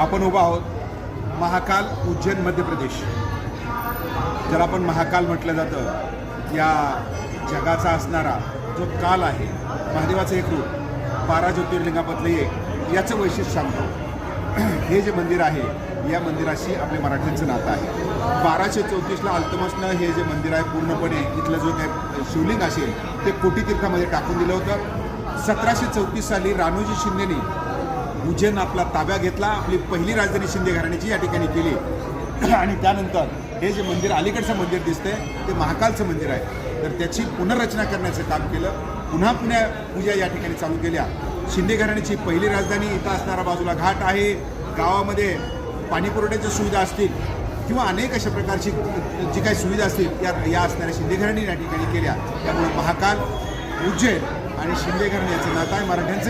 आपण उभा आहोत महाकाल उज्जैन मध्य प्रदेश. ज्याला आपण महाकाल म्हटलं जातं या जगाचा असणारा जो काल आहे महादेवाचं एक रूप बारा ज्योतिर्लिंगामधलं एक याचं वैशिष्ट्य सांगतो. हे जे मंदिर आहे या मंदिराशी आपल्या मराठ्यांचं नातं आहे. बाराशे चौतीसला अल्तमसनं हे जे मंदिर आहे पूर्णपणे इथलं जो काही शिवलिंग असेल ते कोटीतीर्थामध्ये टाकून दिलं होतं. सतराशे चौतीस साली रानोजी शिंदेनी उज्जैन आपला ताब्या घेतला. आपली पहिली राजधानी शिंदे घराण्याची या ठिकाणी केली. आणि त्यानंतर हे जे मंदिर अलीकडचं मंदिर दिसतंय ते महाकालचं मंदिर आहे. तर त्याची पुनर्रचना करण्याचं काम केलं. पुन्हा पुन्हा पूजा या ठिकाणी चालू केल्या. शिंदे घराण्याची पहिली राजधानी इथं असणारा बाजूला घाट आहे. गावामध्ये पाणीपुरवठ्याच्या सुविधा असतील किंवा अनेक अशा प्रकारची जी काही सुविधा असतील या या असणाऱ्या शिंदे घराणी या ठिकाणी केल्या. त्यामुळे महाकाल उज्जैन आणि शिंदे करण्याचं नातं आहे मराठ्यांचं